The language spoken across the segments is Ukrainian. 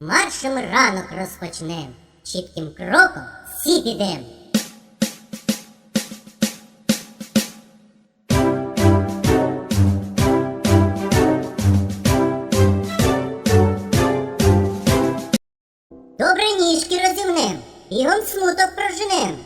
Маршем ранок розпочнем, чітким кроком всі підем. Добре ніжки розімнем, бігом смуток проженем.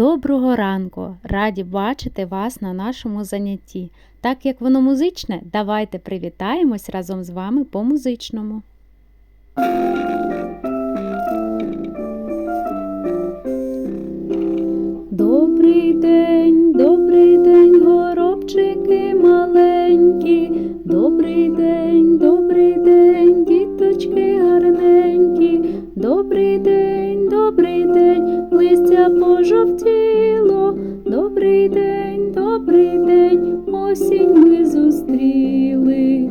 Доброго ранку! Раді бачити вас на нашому занятті. Так як воно музичне, давайте привітаємось разом з вами по музичному. Добрий день, добрий день, горобчики маленькі. Добрий день, листя пожовтіло. Добрий день, добрий день, осінь ми зустріли.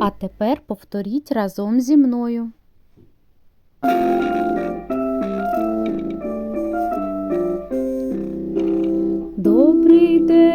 А тепер повторіть разом зі мною. Добрий день,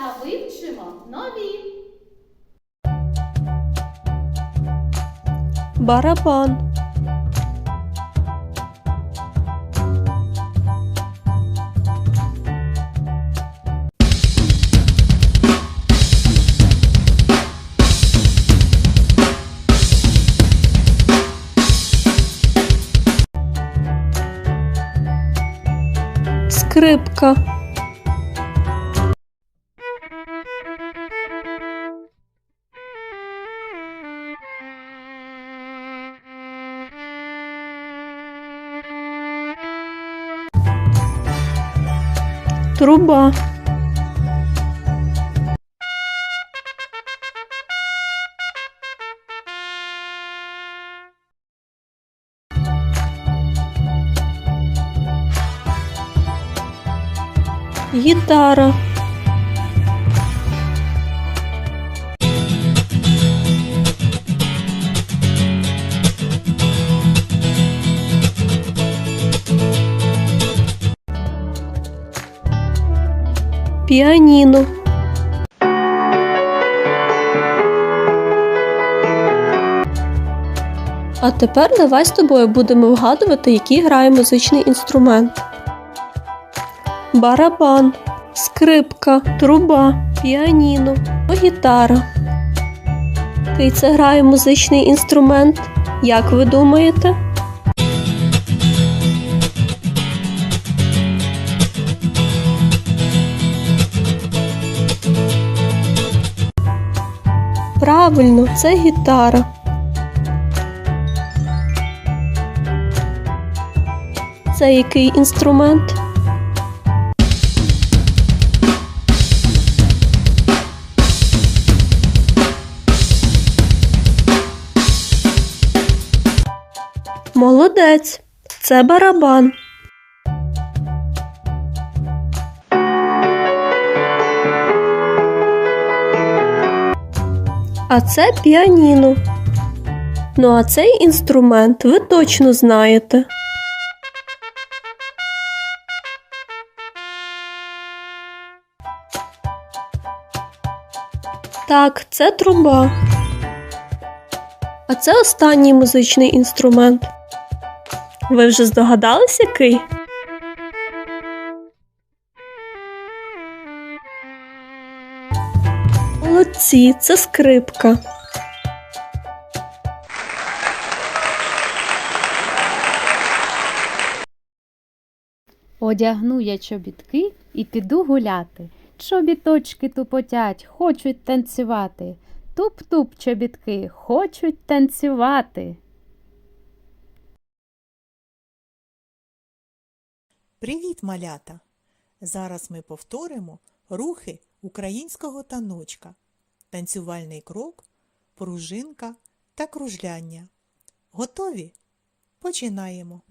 та вивчимо нові. барабан, скрипка, труба, гітара, піаніно, А тепер давай з тобою будемо вгадувати, який грає музичний інструмент. Барабан, скрипка, труба, піаніно, гітара. Який це грає музичний інструмент? Як ви думаєте? Правильно, це гітара. Це який інструмент? Молодець. Це барабан. А це піаніно. Ну а цей інструмент ви точно знаєте. Так, це труба. А це останній музичний інструмент. Ви вже здогадались, який? Молодці, це скрипка. Одягну я чобітки і піду гуляти. Чобіточки тупотять, хочуть танцювати. Туп-туп чобітки, хочуть танцювати. Привіт, малята! Зараз ми повторимо рухи українського таночка, танцювальний крок, пружинка та кружляння. Готові? Починаємо.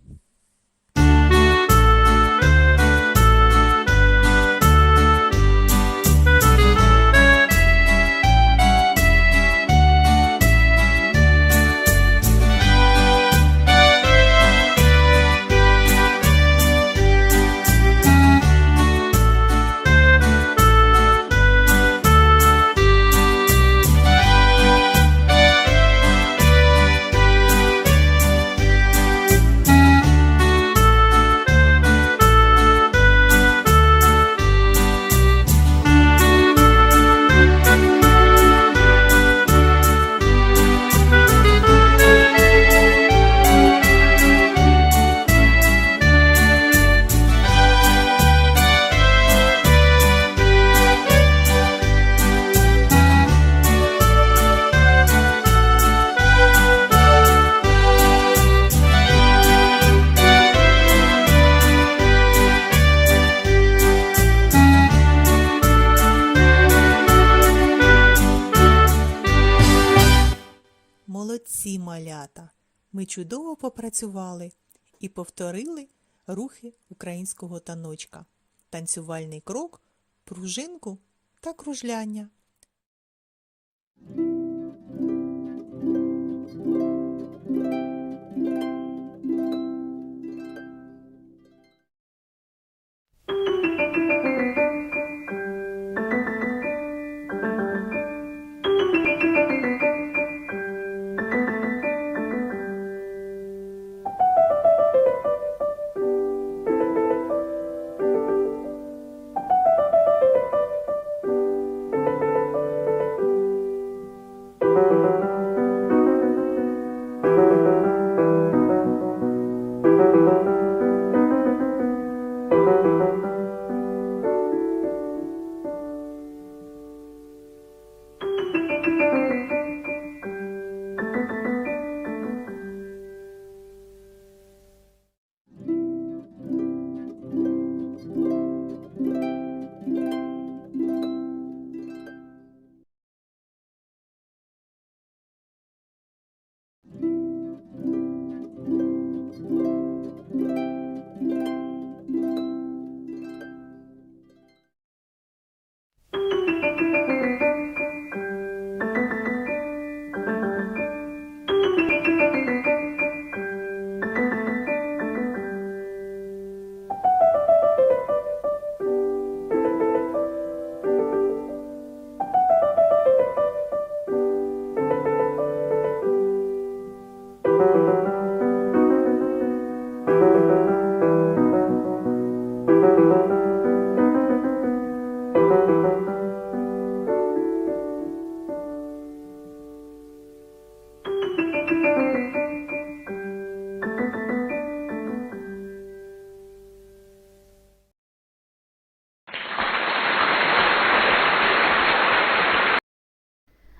Попрацювали і повторили рухи українського таночка, танцювальний крок, пружинку та кружляння.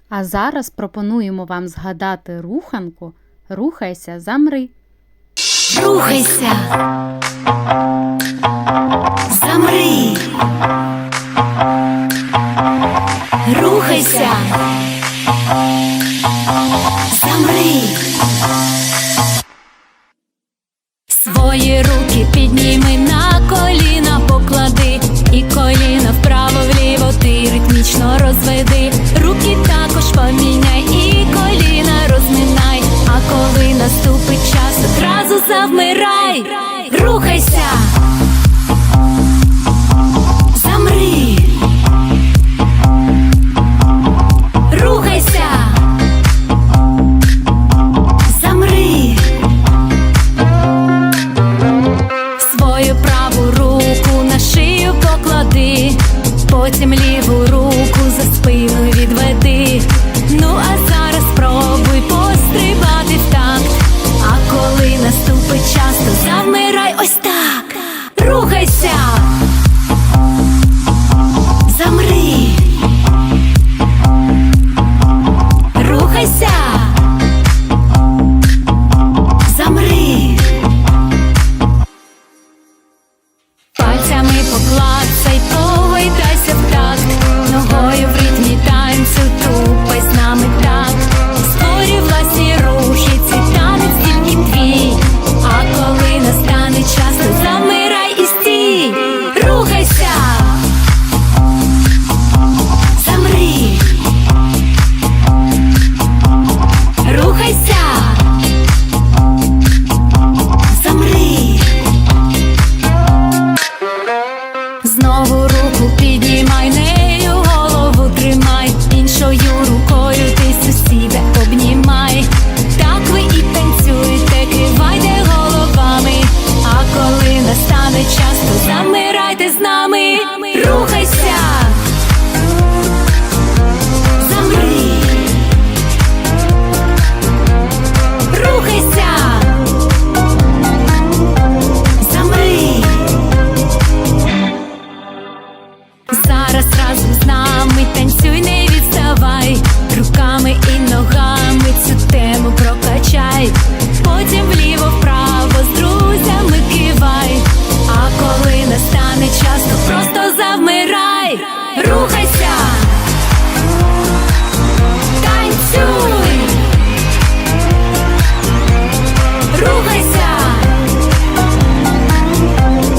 А зараз пропонуємо вам згадати руханку Рухайся, замри. Рухайся, замри, рухайся, замри. Робить часто, завмирай ось так, рухайся. рухайся, танцюй, рухайся,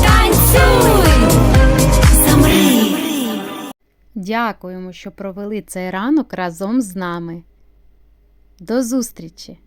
танцюй, замри. Дякуємо, що провели цей ранок разом з нами. До зустрічі!